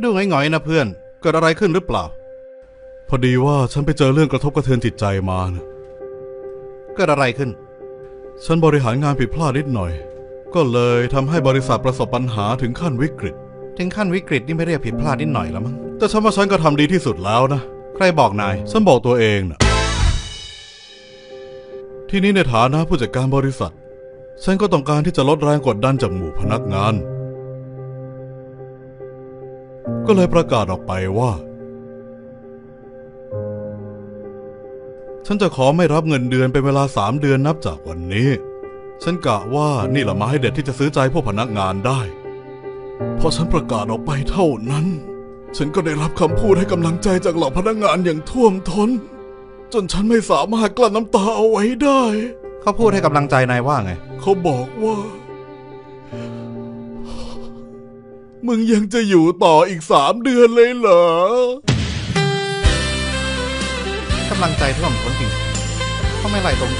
ดูหงอยๆนะเพื่อน เกิดอะไรขึ้นหรือเปล่า พอดีว่าฉันไปเจอเรื่องกระทบกระเทือนจิตใจมานะเกิดอะไรขึ้น ฉันบริหารงานผิดพลาดนิดหน่อย ก็เลยทำให้บริษัทประสบปัญหาถึงขั้นวิกฤต ถึงขั้นวิกฤตนี่ไม่เรียกผิดพลาดนิดหน่อยแล้วมั้ง แต่ฉันว่าฉันก็ทำดีที่สุดแล้วนะ ใครบอกนาย ฉันบอกตัวเองนะที่นี้ในฐานะผู้จัดการบริษัท ฉันก็ต้องการที่จะลดแรงกดดันจากหมู่พนักงาน ก็เลยประกาศออกไปว่า ฉันจะขอไม่รับเงินเดือนเป็นเวลาสามเดือนนับจากวันนี้ ฉันกะว่านี่แหละไม้เด็ดที่จะซื้อใจพวกพนักงานได้ พอฉันประกาศออกไปเท่านั้น ฉันก็ได้รับคำพูดให้กำลังใจจากเหล่าพนักงานอย่างท่วมท้น จนฉันไม่สามารถกลั้นน้ำตาเอาไว้ได้ เขาพูดให้กำลังใจนายว่าไง เขาบอกว่า มึงยังจะอยู่ต่ออีกสามเดือนเลยเหรอกำลังใจท่วมท้นจริงเขาไมไหลตรง